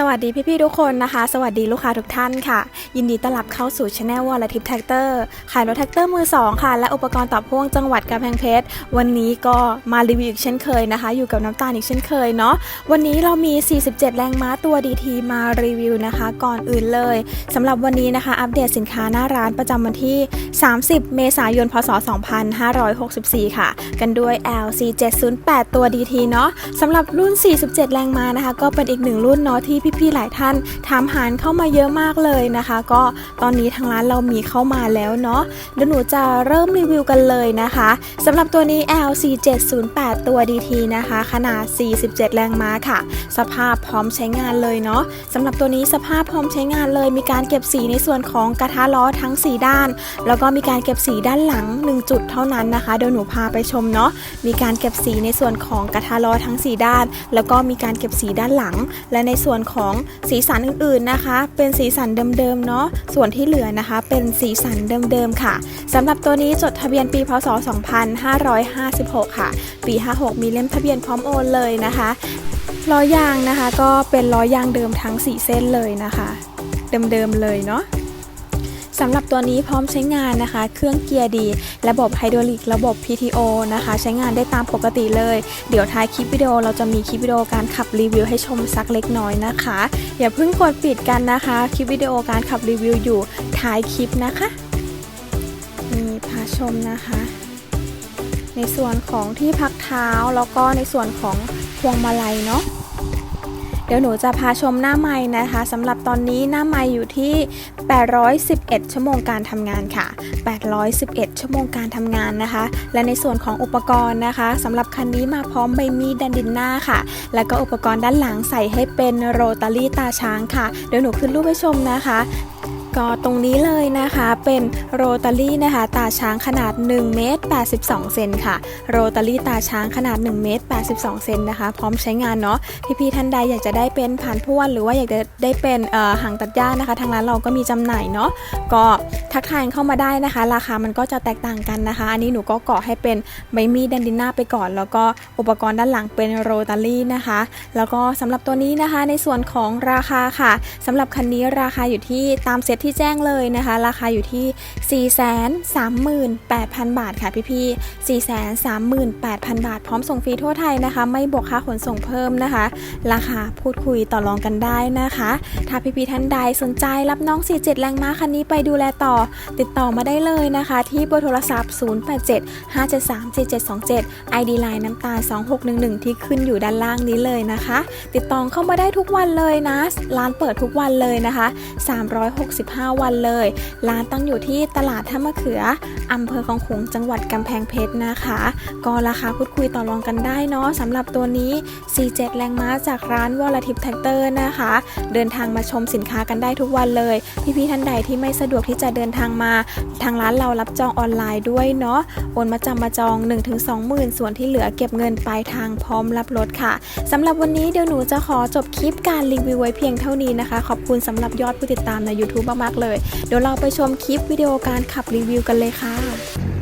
สวัสดีพี่ๆทุกคนนะคะ สวัสดีลูกค้าทุกท่านค่ะ ยินดีต้อนรับเข้าสู่ช anel วอลทิปแท็กเตอร์ขายรถแท็กเตอร์มือ2ค่ะ และอุปกรณ์ต่อพ่วงจังหวัดกำแพงเพชร วันนี้ก็มารีวิวอีกเช่นเคยนะคะ อยู่กับน้ำตาลอีกเช่นเคยเนาะวันนี้เรามี 47 แรงม้าตัว DT มารีวิวนะคะ ก่อนอื่นเลยสำหรับวันนี้นะคะ อัปเดตสินค้าหน้าร้านประจำวันที่ 30 เมษายนพศ 2564 ค่ะ กันด้วย LC 708ตัว DT เนาะสำหรับรุ่น 47 แรงม้านะคะ ก็เป็นอีกหนึ่งรุ่นเนาะที่พี่ๆหลายท่านถามหารเข้ามาเยอะมากเลยนะคะ ก็ตอนนี้ทางร้านเรามีเข้ามาแล้วเนาะเดี๋ยวหนูจะเริ่มรีวิวกันเลยนะคะสำหรับตัวนี้ LC 708 ตัว DT นะคะ ขนาด 47 แรงม้าค่ะ สภาพพร้อมใช้งานเลยเนาะสำหรับตัวนี้สภาพพร้อมใช้งานเลยมีการเก็บสีในส่วนของกระทะล้อทั้ง 4 ด้าน แล้วก็มีการเก็บสีด้านหลัง 1 จุดเท่านั้นนะคะเดี๋ยวหนูพาไปชมเนาะมีการเก็บสีในส่วนของกระทะล้อทั้ง 4 ด้าน แล้วก็มีการเก็บสีด้านหลัง และในส่วนของสีสันอื่นๆนะคะ เป็นสีสันเดิมๆเนาะส่วนที่เหลือนะคะ เป็นสีสันเดิมๆค่ะสำหรับตัวนี้จดทะเบียนปีพศ 2556 ค่ะ ปี 56 มีเล่มทะเบียนพร้อมโอนเลยนะคะล้อยางนะคะ ก็เป็นล้อยางเดิมทั้ง 4 เส้นเลยนะคะ เดิมๆเลยเนาะ สำหรับตัวนี้พร้อมใช้งานนะคะ เครื่องเกียร์ดี ระบบไฮดรอลิก ระบบ PTO นะคะ ใช้งานได้ตามปกติเลย เดี๋ยวท้ายคลิปวิดีโอเราจะมีคลิปวิดีโอการขับรีวิวให้ชมสักเล็กน้อยนะคะ อย่าเพิ่งกดปิดกันนะคะ คลิปวิดีโอการขับรีวิวอยู่ท้ายคลิปนะคะนี่พาชมนะคะ ในส่วนของที่พักเท้าแล้วก็ในส่วนของพวงมาลัยเนาะ เดี๋ยวหนูจะพาชมหน้าไม้นะคะสำหรับตอนนี้หน้าไม้อยู่ที่ 811 ชั่วโมงการทำงานค่ะ 811 ชั่วโมงการทำงานนะคะ และในส่วนของอุปกรณ์นะคะสำหรับคันนี้มาพร้อมใบมีดดันดินหน้าค่ะ แล้วก็อุปกรณ์ด้านหลังใส่ให้เป็นโรตารี่ตาช้างค่ะ เดี๋ยวหนูขึ้นรูปให้ชมนะคะ ก็ตรงนี้เลยนะคะเป็นโรตารี่นะคะ ตาช้างขนาด1เมตร82 เซนค่ะ โรตารี่ตาช้างขนาด1เมตร82 เซนนะคะ พร้อมใช้งานเนาะพี่ๆท่านใดอยากจะได้เป็นผ่านพ่วน หรือว่าอยากจะได้เป็นหางตัดหญ้านะคะ ทางร้านเราก็มีจำหน่ายเนาะก็ทักทายเข้ามาได้นะคะ ราคามันก็จะแตกต่างกันนะคะ อันนี้หนูก็เกาะให้เป็นใบมีดแดนดินหน้าไปก่อน แล้วก็อุปกรณ์ด้านหลังเป็นโรตารี่นะคะ แล้วก็สำหรับตัวนี้นะคะในส่วนของราคาค่ะสำหรับคันนี้ราคาอยู่ที่ตามเซตที่แจ้งเลยนะคะ ราคาอยู่ที่ 438,000 บาทค่ะพี่ๆ438,000 บาท พร้อมส่งฟรีทั่วไทยนะคะ ไม่บวกค่าขนส่งเพิ่มนะคะ ราคาพูดคุยต่อรองกันได้นะคะ ถ้าพี่ๆท่านใดสนใจรับน้อง 47 แรงม้าคันนี้ไปดูแลต่อ ติดต่อมาได้เลยนะคะ ที่เบอร์โทรศัพท์ 087 573 7727 ID Line น้ำตาล 2611 ที่ขึ้นอยู่ด้านล่างนี้เลยนะคะ ติดต่อเข้ามาได้ทุกวันเลยนะ ร้านเปิดทุกวันเลยนะคะ 365วันเลย ร้านตั้งอยู่ที่ตลาดท่ามะเขืออำเภอคลองขงจังหวัดกำแพงเพชรนะคะ ก็ราคาพูดคุยต่อรองกันได้เนาะสำหรับตัวนี้ 47 แรงม้าจากร้านวอลทิปแท็กเตอร์นะคะ เดินทางมาชมสินค้ากันได้ทุกวันเลย พี่ๆท่านใดที่ไม่สะดวกที่จะเดินทางมา ทางร้านเรารับจองออนไลน์ด้วยเนาะโอนมาจำมาจอง 1-20,000ส่วนที่เหลือเก็บเงินปลายทางพร้อมรับรถค่ะสำหรับวันนี้เดี๋ยวหนูจะขอจบคลิปการรีวิวไว้เพียงเท่านี้นะคะ ขอบคุณสำหรับยอดผู้ติดตามใน YouTube มากๆเลย เดี๋ยวเราไปชมคลิปวิดีโอการขับรีวิวกันเลยค่ะ